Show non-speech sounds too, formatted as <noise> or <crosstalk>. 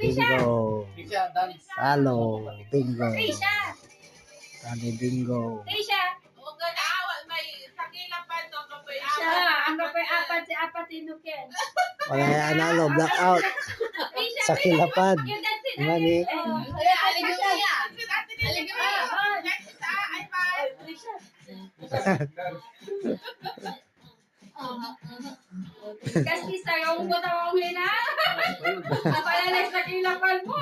Bingo. Talo. Bingo. Trisha! Tali bingo. Trisha! Huwag ka naawa, may sakilang pa ito, kapoy Siya! Ang kapay apat si apat inukin. Wala na analo. Blackout. Trisha! Sa kilapad. Mani. Aligay mo. Next ay pa. Trisha! Kasi sa yung buta mo hina. Napalalay <laughs> sa il n'a pas le mot.